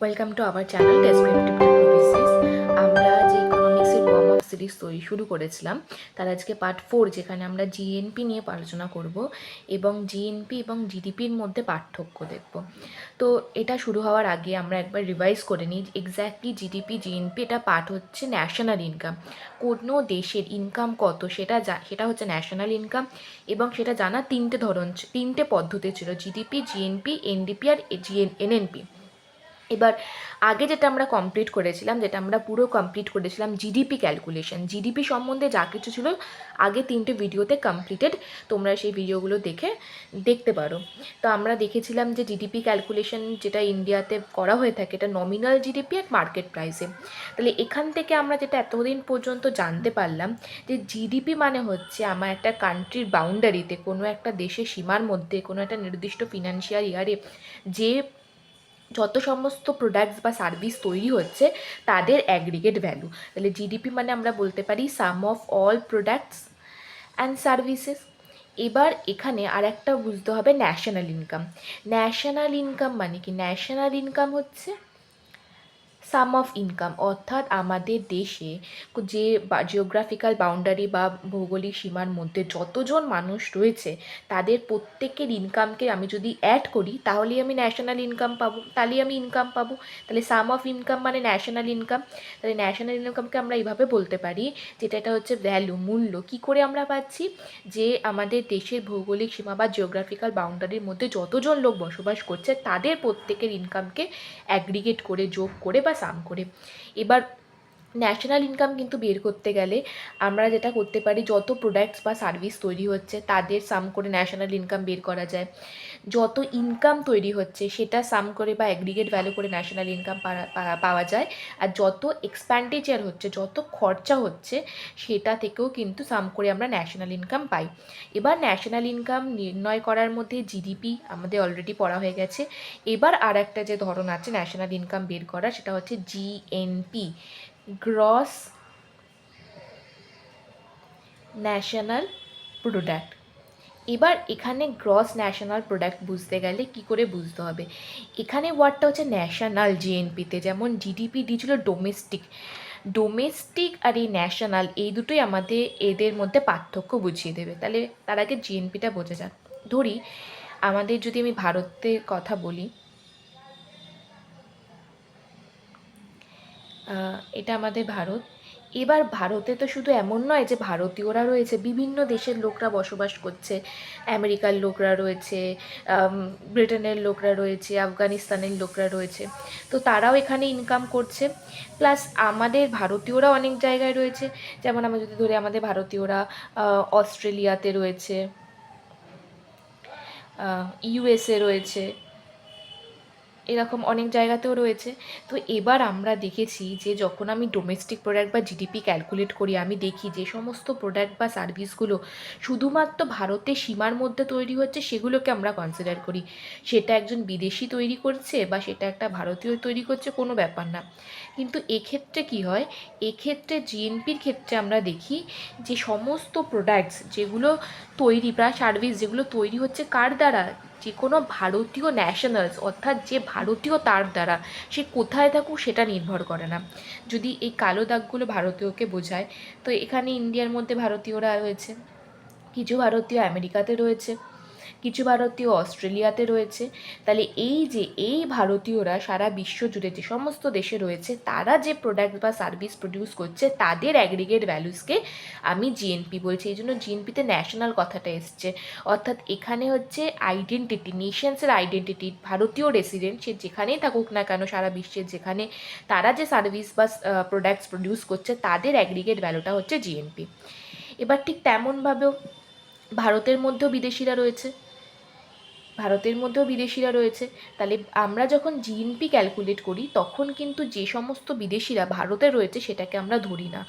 Welcome to our channel descriptive টেকনোপিসিস আমরা যে ইকোনমিক্সের up series তৈরি শুরু করেছিলাম, তার আজকে পার্ট ফোর যেখানে আমরা জিএনপি নিয়ে আলোচনা করব এবং জিএনপি এবং জিডিপির মধ্যে পার্থক্য দেখব। তো এটা শুরু হওয়ার আগে আমরা একবার রিভাইজ করে নিই এক্স্যাক্টলি জিডিপি জিএনপি এটা পার্ট হচ্ছে ন্যাশনাল ইনকাম কোনো দেশের ইনকাম কত? সেটা যা, সেটা হচ্ছে ন্যাশনাল ইনকাম এবং সেটা জানা তিনটে ধরন, তিনটে পদ্ধতি ছিল জিডিপি জিএনপি এনডিপি আর জিএন এনএনপি এবার, আগে যেটা আমরা কমপ্লিট করেছিলাম, যেটা আমরা পুরো কমপ্লিট করেছিলাম জিডিপি ক্যালকুলেশন জিডিপি সম্বন্ধে যা কিছু ছিল, আগে তিনটে ভিডিওতে কমপ্লিটেড তোমরা সেই ভিডিওগুলো দেখে দেখতে পারো। তো আমরা দেখেছিলাম যে জিডিপি ক্যালকুলেশন যেটা ইন্ডিয়াতে করা হয়ে থাকে, এটা নমিনাল জিডিপি আর মার্কেট প্রাইসে তাহলে এখান থেকে আমরা যেটা এতদিন পর্যন্ত জানতে পারলাম, যে জিডিপি মানে হচ্ছে আমার একটা কান্ট্রির বাউন্ডারিতে কোনো একটা দেশের সীমার মধ্যে, কোনো একটা নির্দিষ্ট ফিনান্সিয়াল ইয়ারে যে যত সমস্ত প্রোডাক্টস বা সার্ভিস তৈরি হচ্ছে, তাদের অ্যাগ্রিগেট ভ্যালু তাহলে জিডিপি মানে আমরা বলতে পারি sum of all products and services এবার এখানে আর একটা বুঝতে হবে ন্যাশনাল ইনকাম ন্যাশনাল ইনকাম মানে কি? ন্যাশনাল ইনকাম হচ্ছে সাম অফ ইনকাম অর্থাৎ আমাদের দেশে যে জিওগ্রাফিক্যাল বাউন্ডারি বা ভৌগোলিক সীমার মধ্যে যতজন মানুষ রয়েছে, তাদের প্রত্যেকের ইনকামকে আমি যদি অ্যাড করি তাহলেই আমি ন্যাশনাল ইনকাম পাবো, তাহলেই আমি ইনকাম পাবো। তাহলে সাম অফ ইনকাম মানে ন্যাশনাল ইনকাম তাহলে ন্যাশনাল ইনকামকে আমরা এইভাবে বলতে পারি, যেটা এটা হচ্ছে ভ্যালু মূল্য। কি করে আমরা পাচ্ছি? যে আমাদের দেশের ভৌগোলিক সীমা বা জিওগ্রাফিক্যাল বাউন্ডারির মধ্যে যতজন লোক বসবাস করছে, তাদের প্রত্যেকের ইনকামকে অ্যাগ্রিগেট করে, যোগ করে বা সাম করে। এবার ন্যাশনাল ইনকাম কিন্তু বের করতে গেলে আমরা যেটা করতে পারি, যত প্রোডাক্টস বা সার্ভিস তৈরি হচ্ছে, তাদের সাম করে ন্যাশনাল ইনকাম বের করা যায়। যত ইনকাম তৈরি হচ্ছে, সেটা সাম করে বা অ্যাগ্রিগেট ভ্যালু করে ন্যাশনাল ইনকাম পাওয়া যায়। আর যত এক্সপ্যান্ডিচার হচ্ছে, যত খরচা হচ্ছে, সেটা থেকেও কিন্তু সাম করে আমরা ন্যাশনাল ইনকাম পাই। এবার ন্যাশনাল ইনকাম নির্ণয় করার মধ্যে জিডিপি আমাদের অলরেডি পড়া হয়ে গেছে। এবার আর একটা যে ধরন আছে ন্যাশনাল ইনকাম বের করা সেটা হচ্ছে জিএনপি গ্রস ন্যাশনাল প্রোডাক্ট। এবার এখানে গ্রস ন্যাশনাল প্রোডাক্ট বুঝতে গেলে কি করে বুঝতে হবে? এখানে ওয়ার্ডটা হচ্ছে ন্যাশনাল জিএনপিতে যেমন জিডিপি ডি ছিল ডোমেস্টিক ডোমেস্টিক আর এই ন্যাশনাল, এই দুটোই আমাদের, এদের মধ্যে পার্থক্য বুঝিয়ে দেবে। তাহলে তার আগে জিএনপিটা বোঝা যাক। ধরি, আমাদের যদি আমি ভারতের কথা বলি এটা আমাদের ভারত। এবার ভারতে তো শুধু এমন নয় যে ভারতীয়রা রয়েছে, বিভিন্ন দেশের লোকরা বসবাস করছে। আমেরিকার লোকরা রয়েছে ব্রিটেনের লোকরা রয়েছে, আফগানিস্তানের লোকরা রয়েছে। তো তারাও এখানে ইনকাম করছে। প্লাস আমাদের ভারতীয়রা অনেক জায়গায় রয়েছে। যেমন আমরা যদি ধরি, আমাদের ভারতীয়রা অস্ট্রেলিয়াতে রয়েছে ইউএসএ রয়েছে। এরকম অনেক জায়গাতেও রয়েছে। তো এবার আমরা দেখেছি যে যখন আমি ডোমেস্টিক প্রোডাক্ট বা জিডিপি ক্যালকুলেট করি, আমি দেখি যে সমস্ত প্রোডাক্ট বা সার্ভিসগুলো শুধুমাত্র ভারতে সীমার মধ্যে তৈরি হচ্ছে, সেগুলোকে আমরা কনসিডার করি। সেটা একজন বিদেশি তৈরি করছে বা সেটা একটা ভারতীয় তৈরি করছে, কোনো ব্যাপার না। কিন্তু এক্ষেত্রে কি হয়? এক্ষেত্রে জিএনপির ক্ষেত্রে আমরা দেখি যে সমস্ত প্রোডাক্টস যেগুলো তৈরি বা সার্ভিস যেগুলো তৈরি হচ্ছে, কার দ্বারা যে কোনো ভারতীয় ন্যাশনালস অর্থাৎ যে ভারতীয় তার দ্বারা সে কোথায় থাকুক সেটা নির্ভর করে না। যদি এই কালো দাগগুলো ভারতীয়কে বোঝায়, তো এখানে ইন্ডিয়ার মধ্যে ভারতীয়রা রয়েছে, কিছু ভারতীয় আমেরিকাতে রয়েছে কিছু ভারতীয় অস্ট্রেলিয়াতে রয়েছে। তাহলে এই যে, এই ভারতীয়রা সারা বিশ্ব জুড়ে যে সমস্ত দেশে রয়েছে, তারা যে প্রোডাক্ট বা সার্ভিস প্রডিউস করছে, তাদের অ্যাগ্রিগেট ভ্যালুসকে আমি জিএনপি বলছি। এই জন্য জিএনপিতে ন্যাশনাল কথাটা এসছে। অর্থাৎ এখানে হচ্ছে আইডেন্টিটি নেশনসের আইডেন্টিটি ভারতীয় রেসিডেন্ট সে যেখানেই থাকুক না কেন সারা বিশ্বের যেখানে তারা যে সার্ভিস বা প্রোডাক্টস প্রডিউস করছে, তাদের অ্যাগ্রিগেট ভ্যালুটা হচ্ছে জিএনপি এবার ঠিক তেমনভাবেও ভারতের মধ্যেও বিদেশিরা রয়েছে। ভারতের মধ্যেও বিদেশিরা রয়েছে, তাহলে আমরা যখন জিএনপি ক্যালকুলেট করি, তখন কিন্তু যে সমস্ত বিদেশিরা ভারতে রয়েছে সেটাকে আমরা ধরি না।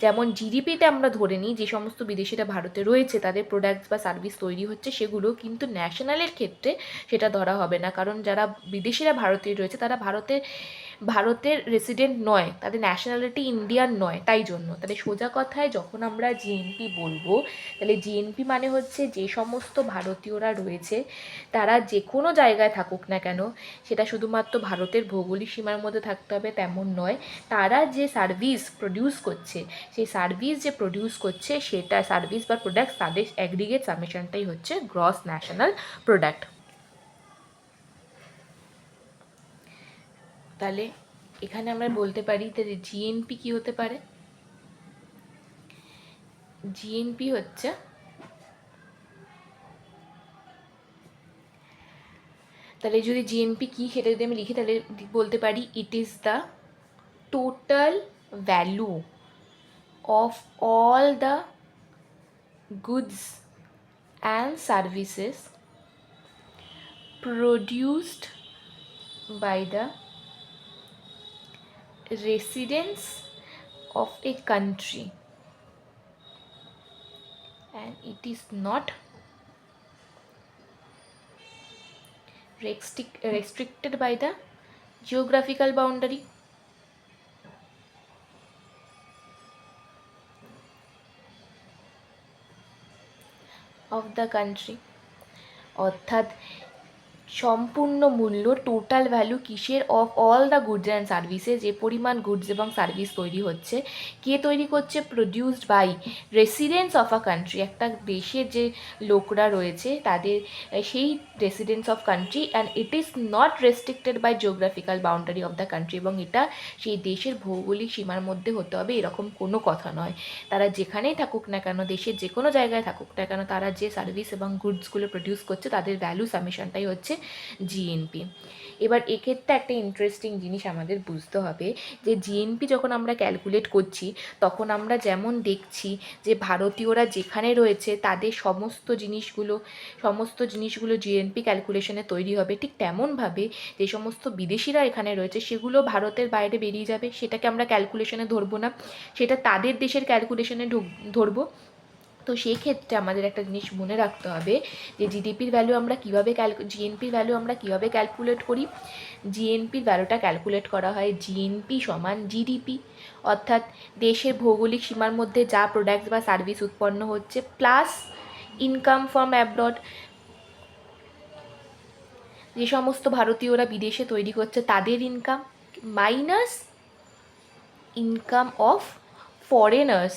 যেমন জিডিপিতে আমরা ধরে নিই, যে সমস্ত বিদেশিরা ভারতে রয়েছে, তাদের প্রোডাক্টস বা সার্ভিস তৈরি হচ্ছে সেগুলো কিন্তু ন্যাশনালের ক্ষেত্রে সেটা ধরা হবে না। কারণ যারা বিদেশিরা ভারতে রয়েছে, তারা ভারতের ভারতের রেসিডেন্ট নয়, তাদের ন্যাশনালিটি ইন্ডিয়ান নয়, তাই জন্য। তাহলে সোজা কথায় যখন আমরা জিএনপি বলব, তাহলে জিএনপি মানে হচ্ছে যে সমস্ত ভারতীয়রা রয়েছে, তারা যে কোনো জায়গায় থাকুক না কেন, সেটা শুধুমাত্র ভারতের ভৌগোলিক সীমার মধ্যে থাকতে হবে, তেমন নয়, তারা যে সার্ভিস প্রডিউস করছে, সেই সার্ভিস যে প্রডিউস করছে, সেটা সার্ভিস বা প্রোডাক্ট তাদের অ্যাগ্রিগেট সাবমিশনটাই হচ্ছে গ্রস ন্যাশনাল প্রোডাক্ট তাহলে এখানে আমরা বলতে পারি, তাহলে জিএনপি কি হতে পারে? জিএনপি হচ্ছে তাহলে যদি জিএনপি কি সেটা যদি আমি লিখি, তাহলে বলতে পারি it is the total value of all the goods and services produced by the residents of a country and it is not restric- restricted by the geographical boundary of the country অর্থাৎ সম্পূর্ণ মূল্য total value কিসের of all the goods and সার্ভিসে যে পরিমাণ goods এবং service তৈরি হচ্ছে, কে তৈরি করছে produced by residents of a country একটা দেশের যে লোকরা রয়েছে, তাদের, সেই residents of country and it is not restricted by geographical boundary of the country এবং এটা সেই দেশের ভৌগোলিক সীমার মধ্যে হতে হবে, এরকম কোনো কথা নয়। তারা যেখানেই থাকুক না কেন, দেশের যে কোনো জায়গায় থাকুক না কেন, তারা যে সার্ভিস এবং গুডসগুলো প্রডিউস করছে, তাদের ভ্যালু সামিশনটাই হচ্ছে জিএনপি এবার এক্ষেত্রে একটা ইন্টারেস্টিং জিনিস আমাদের বুঝতে হবে যে জিএনপি যখন আমরা ক্যালকুলেট করছি, তখন আমরা যেমন দেখছি যে ভারতীয়রা যেখানে রয়েছে তাদের সমস্ত জিনিসগুলো সমস্ত জিনিসগুলো জিএনপি ক্যালকুলেশনে তৈরি হবে। ঠিক তেমনভাবে যে সমস্ত বিদেশিরা এখানে রয়েছে সেগুলো ভারতের বাইরে বেরিয়ে যাবে। সেটাকে আমরা ক্যালকুলেশনে ধরবো না। সেটা তাদের দেশের ক্যালকুলেশনে ধরবো। তো সেই ক্ষেত্রে আমাদের একটা জিনিস মনে রাখতে হবে যে জিডিপির ভ্যালু আমরা কীভাবে ক্যালকু জিএনপির ভ্যালু আমরা কীভাবে ক্যালকুলেট করি? জিএনপির ভ্যালুটা ক্যালকুলেট করা হয় জিএনপি সমান জিডিপি অর্থাৎ দেশের ভৌগোলিক সীমার মধ্যে যা প্রোডাক্ট বা সার্ভিস উৎপন্ন হচ্ছে প্লাস ইনকাম ফ্রম অ্যাব্রড যে সমস্ত ভারতীয়রা বিদেশে তৈরি করছে তাদের income minus income of foreigners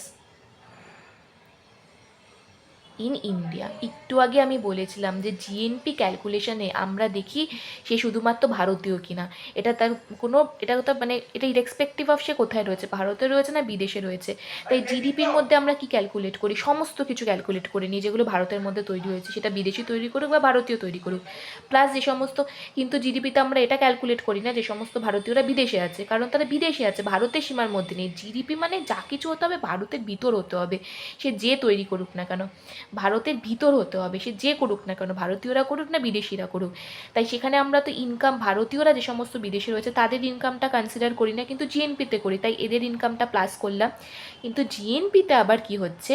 in India একটু আগে আমি বলেছিলাম যে জিএনপি ক্যালকুলেশনে আমরা দেখি সে শুধুমাত্র ভারতীয় কিনা। এটা তার কোনো, এটা তো মানে এটা ইরেসপেক্টিভ অফ সে কোথায় রয়েছে, ভারতে রয়েছে না বিদেশে রয়েছে। তাই জিডিপির মধ্যে আমরা কি ক্যালকুলেট করি? সমস্ত কিছু ক্যালকুলেট করে নিই, যেগুলো ভারতের মধ্যে তৈরি হয়েছে, সেটা বিদেশি তৈরি করুক বা ভারতীয় তৈরি করুক। প্লাস যে সমস্ত, কিন্তু জিডিপিতে আমরা এটা ক্যালকুলেট করি না যে সমস্ত ভারতীয়রা বিদেশে আছে, কারণ তারা বিদেশে আছে, ভারতের সীমার মধ্যে নেই। জিডিপি মানে যা কিছু হতে হবে, ভারতের ভিতর হতে হবে। সে যে তৈরি করুক না কেন। ভারতের ভিতর হতে হবে। সে যে করুক না কেন, ভারতীয়রা করুক না বিদেশিরা করুক। তাই সেখানে আমরা তো ইনকাম ভারতীয়রা যে সমস্ত বিদেশে রয়েছে, তাদের ইনকামটা কনসিডার করি না, কিন্তু জিএনপিতে করি। তাই এদের ইনকামটা প্লাস করলাম। কিন্তু জিএনপিতে আবার কি হচ্ছে,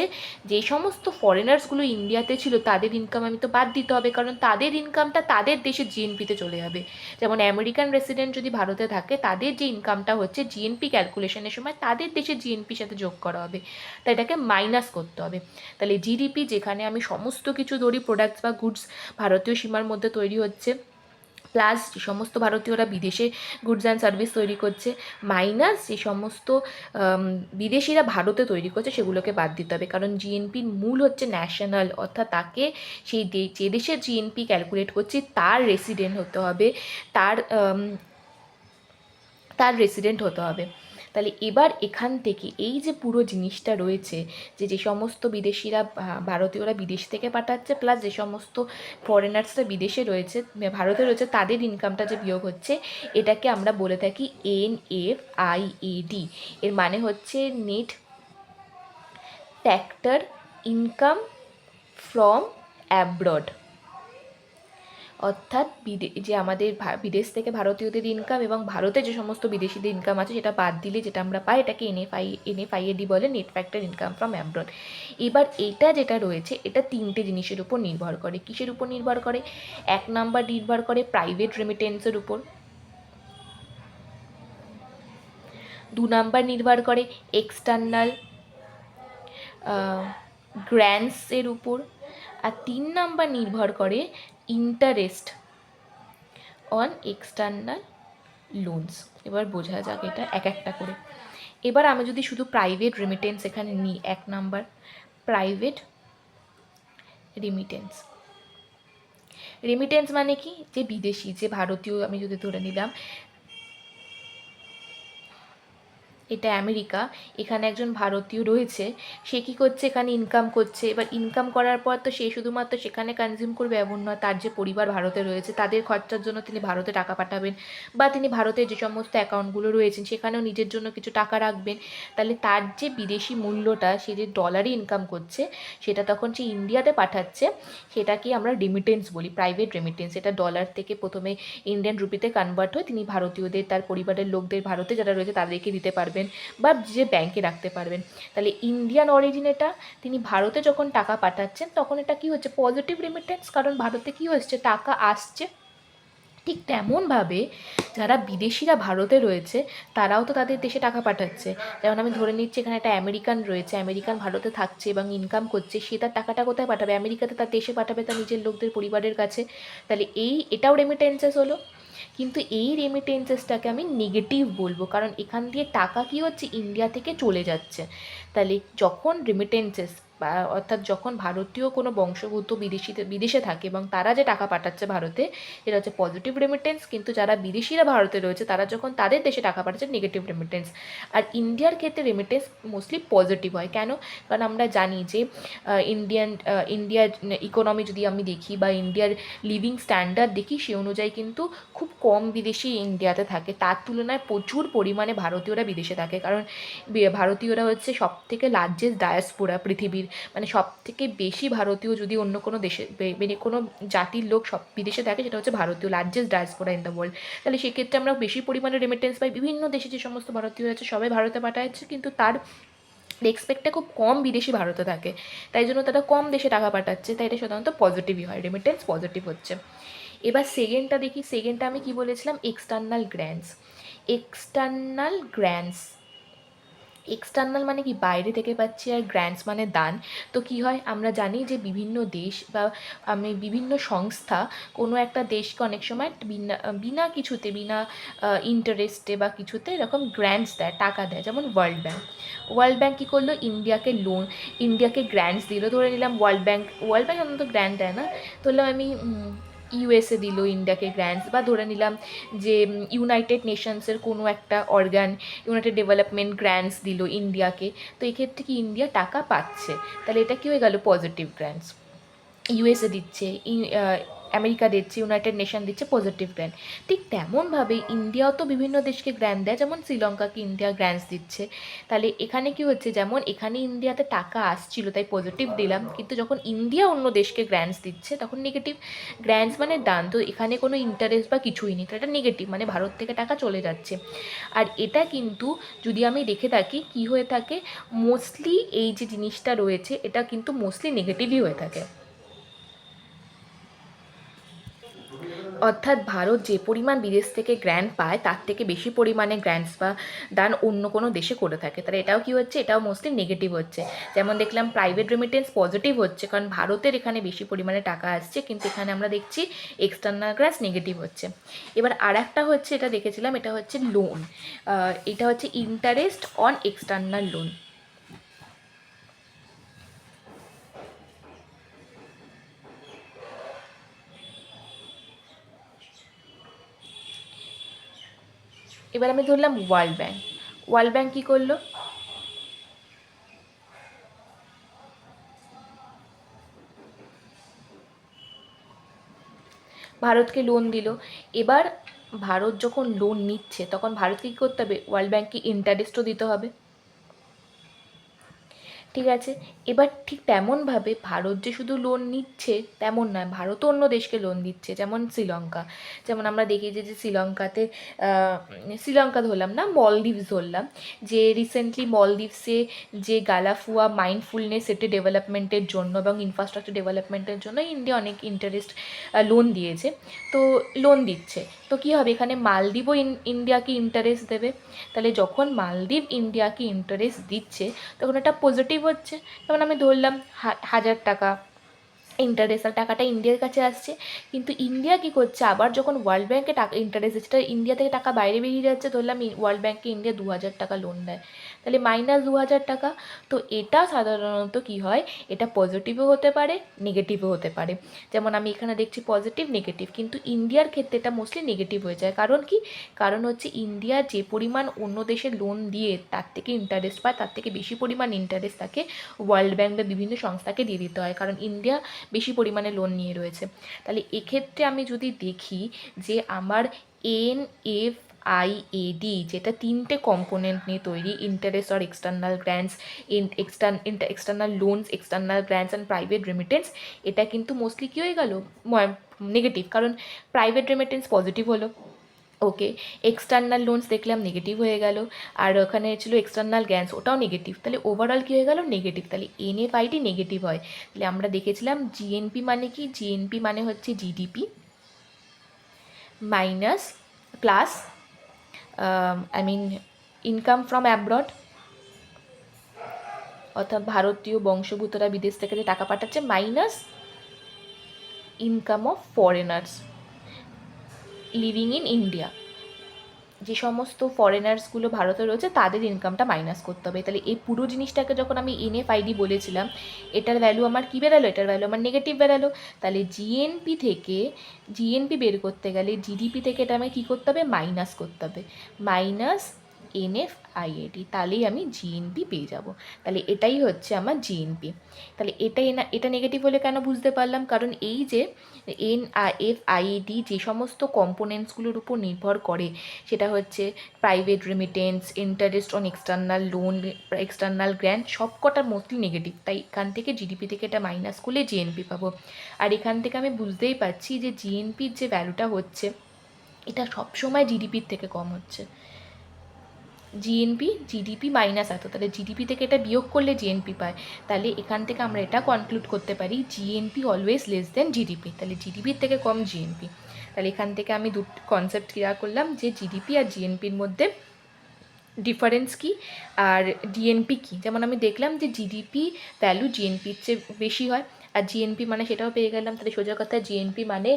যে সমস্ত ফরেনার্সগুলো ইন্ডিয়াতে ছিল, তাদের ইনকাম আমি তো বাদ দিতে হবে, কারণ তাদের ইনকামটা তাদের দেশে জিএনপিতে চলে যাবে। যেমন আমেরিকান রেসিডেন্ট যদি ভারতে থাকে, তাদের যে ইনকামটা হচ্ছে জিএনপি ক্যালকুলেশনের সময়, তাদের দেশে জিএনপির সাথে যোগ করা হবে। তাই এটাকে মাইনাস করতে হবে। তাহলে জিডিপি যেখানে আমি সমস্ত কিছু ধরি প্রোডাক্টস বা গুডস ভারতীয় সীমার মধ্যে তৈরি হচ্ছে। প্লাস যে সমস্ত ভারতীয়রা বিদেশে গুডস অ্যান্ড সার্ভিস তৈরি করছে মাইনাস যে সমস্ত বিদেশিরা ভারতে তৈরি করছে, সেগুলোকে বাদ দিতে হবে। কারণ জিএনপির মূল হচ্ছে ন্যাশনাল অর্থাৎ তাকে সেই যে দেশে জিএনপি ক্যালকুলেট করছে, তার রেসিডেন্ট হতে হবে, তার তার রেসিডেন্ট হতে হবে। তাহলে এবার এখান থেকে এই যে পুরো জিনিসটা রয়েছে, যে যে সমস্ত বিদেশিরা ভারতীয়রা বিদেশ থেকে পাঠাচ্ছে প্লাস যে সমস্ত ফরেনার্সরা বিদেশে রয়েছে ভারতে রয়েছে, তাদের ইনকামটা যে বিয়োগ হচ্ছে, এটাকে আমরা বলে থাকি N F I A D এর মানে হচ্ছে net factor income from abroad অর্থাৎ যে আমাদের বিদেশ থেকে ভারতীয়দের ইনকাম এবং ভারতে যে সমস্ত বিদেশিদের ইনকাম আছে সেটা বাদ দিলে যেটা আমরা পাই এটাকে এনএফআই এনএফআইএডি বলে net factor income from abroad এবার এটা যেটা রয়েছে, এটা তিনটে জিনিসের উপর নির্ভর করে। কিসের উপর নির্ভর করে? এক নাম্বার নির্ভর করে প্রাইভেট রেমিটেন্সের উপর। দু নাম্বার নির্ভর করে এক্সটার্নাল গ্র্যান্টসের উপর। আর তিন নাম্বার নির্ভর করে ইন্টারেস্ট অন এক্সটার্নাল লোনস এবার বোঝা যাক এটা এক একটা করে। এবার আমি যদি শুধু প্রাইভেট রেমিটেন্স এখানে নিই, এক নাম্বার প্রাইভেট রেমিটেন্স রেমিটেন্স মানে কি? যে বিদেশি, যে ভারতীয় আমি যদি ধরে নিলাম এটা আমেরিকা, এখানে একজন ভারতীয় রয়েছে, সে কী করছে, এখানে ইনকাম করছে, এবার ইনকাম করার পর তো সে শুধুমাত্র সেখানে কনজিউম করবে এমন নয়, তার যে পরিবার ভারতে রয়েছে, তাদের খরচার জন্য তিনি ভারতে টাকা পাঠাবেন বা তিনি ভারতের যে সমস্ত অ্যাকাউন্টগুলো রয়েছেন, সেখানেও নিজের জন্য কিছু টাকা রাখবেন। তাহলে তার যে বিদেশি মূল্যটা, সে যে ডলারে ইনকাম করছে, সেটা তখন সে ইন্ডিয়াতে পাঠাচ্ছে, সেটাকে আমরা রেমিটেন্স বলি প্রাইভেট রেমিটেন্স এটা ডলার থেকে প্রথমে ইন্ডিয়ান রুপিতে কনভার্ট হয় তিনি ভারতীয়দের, তার পরিবারের লোকদের ভারতে যারা রয়েছে, তাদেরকে দিতে পারবেন। বা যে ব্যাংকে রাখতে পারবেন। তাহলে ইন্ডিয়ান অরিজিন এটা, তিনি ভারতে যখন টাকা পাঠাচ্ছেন, তখন এটা কি হচ্ছে? পজিটিভ রেমিটেন্স কারণ ভারতে কি হচ্ছে টাকা আসছে। ঠিক তেমনভাবে যারা বিদেশিরা ভারতে রয়েছে, তারাও তো তাদের দেশে টাকা পাঠাচ্ছে। যেমন আমি ধরে নিচ্ছি, এখানে একটা আমেরিকান রয়েছে আমেরিকান ভারতে থাকছে এবং ইনকাম করছে, সে তার টাকাটা কোথায় পাঠাবে? আমেরিকাতে তার দেশে পাঠাবে তার নিজের লোকদের পরিবারের কাছে। তাহলে এই, এটাও রেমিটেন্সেস হলো। কিন্তু এই রেমিটেন্সেসটাকে আমি নেগেটিভ বলব। কারণ এখান দিয়ে টাকা কী হচ্ছে? ইন্ডিয়া থেকে চলে যাচ্ছে। তাহলে যখন রেমিটেন্সেস বা অর্থাৎ যখন ভারতীয় কোনো বংশগত বিদেশিতে বিদেশে থাকে এবং তারা যে টাকা পাঠাচ্ছে ভারতে, এটা হচ্ছে পজিটিভ রেমিটেন্স কিন্তু যারা বিদেশিরা ভারতে রয়েছে, তারা যখন তাদের দেশে টাকা পাঠাচ্ছে নেগেটিভ রেমিটেন্স আর ইন্ডিয়ার ক্ষেত্রে রেমিটেন্স মোস্টলি পজিটিভ হয়। কেন? কারণ আমরা জানি যে ইন্ডিয়ান ইন্ডিয়ার ইকোনমি যদি আমি দেখি বা ইন্ডিয়ার লিভিং স্ট্যান্ডার্ড দেখি, সে অনুযায়ী কিন্তু খুব কম বিদেশি ইন্ডিয়াতে থাকে। তার তুলনায় প্রচুর পরিমাণে ভারতীয়রা বিদেশে থাকে। কারণ, ভারতীয়রা হচ্ছে সব থেকে লার্জেস্ট ডায়াসপোরা পৃথিবীর। মানে সব থেকে বেশি ভারতীয় যদি অন্য কোনো দেশে মানে কোনো জাতির লোক সব বিদেশে থাকে সেটা হচ্ছে ভারতীয় largest diaspora in the world তাহলে সেক্ষেত্রে আমরা বেশি পরিমাণে রেমিটেন্স পাই। বিভিন্ন দেশে যে সমস্ত ভারতীয় আছে সবাই ভারতে পাঠাচ্ছে, কিন্তু তার এক্সপেক্টটা খুব কম বিদেশি ভারতে থাকে। তাই জন্য তারা কম দেশে টাকা পাঠাচ্ছে, তাই এটা সাধারণত পজিটিভই হয় রেমিটেন্স পজিটিভ হচ্ছে। এবার সেকেন্ডটা দেখি সেকেন্ডটা আমি কি বলেছিলাম? External grants external grants external মানে কি? বাইরে থেকে পাচ্ছি আর গ্র্যান্টস মানে দান। তো কি হয়? আমরা জানি যে বিভিন্ন দেশ বা, আমি বিভিন্ন সংস্থা কোনো একটা দেশকে অনেক সময় বিনা বিনা কিছুতে, বিনা ইন্টারেস্টে বা কিছুতে এরকম গ্র্যান্টস দেয়, টাকা দেয়। যেমন ওয়ার্ল্ড ব্যাংক ওয়ার্ল্ড ব্যাংক কী করল? ইন্ডিয়াকে লোন ইন্ডিয়াকে গ্র্যান্টস দিল। ধরে নিলাম ওয়ার্ল্ড ব্যাংক ওয়ার্ল্ড ব্যাংক অন্তত গ্র্যান্ট দেয় না। ধরলাম আমি ইউএসএ দিল, ইন্ডিয়াকে গ্র্যান্টস বা ধরে নিলাম যে ইউনাইটেড নেশনসের কোনো একটা অর্গান ইউনাইটেড ডেভেলপমেন্ট গ্র্যান্টস দিল ইন্ডিয়াকে। তো এক্ষেত্রে কি ইন্ডিয়া টাকা পাচ্ছে? তাহলে এটা কি হয়ে গেল? পজিটিভ গ্র্যান্টস ইউএসএ দিচ্ছে আমেরিকা দিচ্ছে ইউনাইটেড নেশন দিচ্ছে পজিটিভ গ্র্যান্ড ঠিক তেমনভাবে ইন্ডিয়াও তো বিভিন্ন দেশকে গ্র্যান্ড দেয়, যেমন শ্রীলঙ্কাকে ইন্ডিয়া গ্র্যান্টস দিচ্ছে। তাহলে এখানে কি হচ্ছে? যেমন এখানে ইন্ডিয়াতে টাকা আসছিল, তাই পজিটিভ দিলাম। কিন্তু যখন ইন্ডিয়া অন্য দেশকে গ্র্যান্টস দিচ্ছে, তখন নেগেটিভ গ্র্যান্টস মানে দান তো এখানে কোনো ইন্টারেস্ট বা কিছুই নেই। তো এটা নেগেটিভ মানে ভারত থেকে টাকা চলে যাচ্ছে। আর এটা কিন্তু যদি আমি দেখে থাকি, কি হয়ে থাকে? মোস্টলি এই যে জিনিসটা রয়েছে, এটা কিন্তু মোস্টলি নেগেটিভই হয়ে থাকে। অর্থাৎ ভারত যে পরিমাণ বিদেশ থেকে গ্র্যান্ট পায়, তার থেকে বেশি পরিমাণে গ্র্যান্টস বা দান অন্য কোনো দেশে করে থাকে। তাহলে এটাও কি হচ্ছে? এটাও মোস্টলি নেগেটিভ হচ্ছে। যেমন দেখলাম প্রাইভেট রেমিটেন্স পজিটিভ হচ্ছে, কারণ ভারতের এখানে বেশি পরিমাণে টাকা আসছে, কিন্তু এখানে আমরা দেখছি এক্সটার্নাল গ্রাস নেগেটিভ হচ্ছে। এবার আর একটা হচ্ছে, এটা দেখেছিলাম, এটা হচ্ছে লোন এটা হচ্ছে ইন্টারেস্ট অন এক্সটার্নাল লোন এবার আমি ধরলাম ওয়ার্ল্ড ব্যাঙ্ক ওয়ার্ল্ড ব্যাঙ্ক কী করল? ভারতকে লোন দিল। এবার ভারত যখন লোন নিচ্ছে, তখন ভারতকে কী করতে হবে? ওয়ার্ল্ড ব্যাঙ্ককে ইন্টারেস্টও দিতে হবে। ঠিক আছে? এবার ঠিক তেমনভাবে ভারত যে শুধু লোন নিচ্ছে, তেমন নয়, ভারতও অন্য দেশকে লোন দিচ্ছে, যেমন শ্রীলঙ্কা। যেমন আমরা দেখি যে শ্রীলঙ্কাতে শ্রীলঙ্কা ধরলাম না মলদ্বীপস ধরলাম, যে রিসেন্টলি মলদ্বীপসে যে গালাফুয়া মাইন্ডফুলনেস সেটে ডেভেলপমেন্টের জন্য এবং ইনফ্রাস্ট্রাকচার ডেভেলপমেন্টের জন্য ইন্ডিয়া অনেক ইন্টারেস্ট লোন দিয়েছে। তো লোন দিচ্ছে। তো কী হবে? এখানে মালদ্বীপও ইন- ইন্ডিয়াকে ইন্টারেস্ট দেবে। তাহলে যখন মালদ্বীপ ইন্ডিয়াকে ইন্টারেস্ট দিচ্ছে, তখন একটা পজিটিভ হচ্ছে। যেমন আমি ধরলাম হাজার টাকা। ইন্টারেস্ট টাকাটা ইন্ডিয়ার কাছে আসছে। কিন্তু ইন্ডিয়া কি করছে? আবার যখন ওয়ার্ল্ড ব্যাঙ্কে টাকা ইন্টারেস্ট দিচ্ছে ইন্ডিয়া থেকে টাকা বাইরে বেরিয়ে যাচ্ছে। ধরলাম ওয়ার্ল্ড ব্যাঙ্কে ইন্ডিয়া দু হাজার টাকা লোন দেয়। তাহলে মাইনাস দু হাজার টাকা। তো এটা সাধারণত কী হয়? এটা পজিটিভও হতে পারে নেগেটিভও হতে পারে। যেমন আমি এখানে দেখছি পজিটিভ নেগেটিভ কিন্তু ইন্ডিয়ার ক্ষেত্রে এটা মোস্টলি নেগেটিভ হয়ে যায়। কারণ কি? কারণ হচ্ছে ইন্ডিয়া যে পরিমাণ অন্য দেশে লোন দিয়ে তার থেকে ইন্টারেস্ট পায়, তার থেকে বেশি পরিমাণ ইন্টারেস্ট তাকে ওয়ার্ল্ড ব্যাঙ্ক বা বিভিন্ন সংস্থাকে দিয়ে দিতে হয়। কারণ ইন্ডিয়া বেশি পরিমাণে লোন নিয়ে রয়েছে। তাহলে এক্ষেত্রে আমি যদি দেখি যে আমার এন এফ আই এডি যেটা তিনটে কম্পোনেন্ট নিয়ে তৈরি interest or external grants external loans external grants and private remittance এটা কিন্তু মোস্টলি কী হয়ে গেল? নেগেটিভ কারণ প্রাইভেট রেমিটেন্স পজিটিভ হলো। ওকে এক্সটার্নাল লোনস দেখলাম নেগেটিভ হয়ে গেল, আর ওখানে ছিল এক্সটার্নাল গ্যান্স ওটাও নেগেটিভ তাহলে ওভারঅল কী হয়ে গেল? নেগেটিভ তাহলে এনএফআইডি নেগেটিভ হয়। তাহলে আমরা দেখেছিলাম জিএনপি মানে কি? জিএনপি মানে হচ্ছে GDP minus plus I mean income from abroad অর্থাৎ ভারতীয় বংশভূতরা বিদেশ থেকে যে টাকা পাঠাচ্ছে minus income of foreigners living in India যে সমস্ত ফরেনার্সগুলো ভারতে রয়েছে, তাদের ইনকামটা মাইনাস করতে হবে। তাহলে এই পুরো জিনিসটাকে যখন আমি এনএফআইডি বলেছিলাম, এটার ভ্যালু আমার কী বেরালো? এটার ভ্যালু আমার নেগেটিভ বেরালো। তাহলে জিএনপি থেকে জিএনপি বের করতে গেলে জিডিপি থেকে এটা আমাকে কী করতে হবে? মাইনাস করতে হবে। মাইনাস এনএফ আইএডি তাহলেই আমি জিএনপি পেয়ে যাব। তাহলে এটাই হচ্ছে আমার জিএনপি তাহলে এটাই না এটা নেগেটিভ হলে কেন বুঝতে পারলাম? কারণ এই যে এন এফ আইডি যে সমস্ত কম্পোনেন্টসগুলোর উপর নির্ভর করে, সেটা হচ্ছে private remittance interest on external loan external grant সব কটার মোস্টলি নেগেটিভ তাই এখান থেকে জিডিপি থেকে এটা মাইনাস করলে জিএনপি পাবো। আর এখান থেকে আমি বুঝতেই পারছি যে জিএনপির যে ভ্যালুটা হচ্ছে, এটা সবসময় জিডিপির থেকে কম হচ্ছে। জিএনপি জিডিপি মাইনাস এত তাহলে জিডিপি থেকে এটা বিয়োগ করলে জিএনপি পায়। তাহলে এখান থেকে আমরা এটা কনক্লুড করতে পারি GNP always less than GDP তাহলে জিডিপির থেকে কম জিএনপি তাহলে এখান থেকে আমি দুটো কনসেপ্ট ক্লিয়ার করলাম যে জিডিপি আর জিএনপির মধ্যে ডিফারেন্স কি আর ডিএনপি কি? যেমন আমি দেখলাম যে জিডিপি ভ্যালু জিএনপির চেয়ে বেশি হয়। আর জিএনপি মানে সেটাও পেয়ে গেলাম। তাহলে সোজা কথা জিএনপি মানে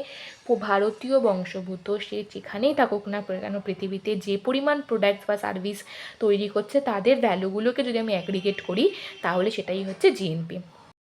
ভারতীয় বংশভূত সে যেখানেই থাকুক না কেন পৃথিবীতে যে পরিমাণ প্রোডাক্ট বা সার্ভিস তৈরি করছে, তাদের ভ্যালুগুলোকে যদি আমি অ্যাগ্রিগেট করি, তাহলে সেটাই হচ্ছে জিএনপি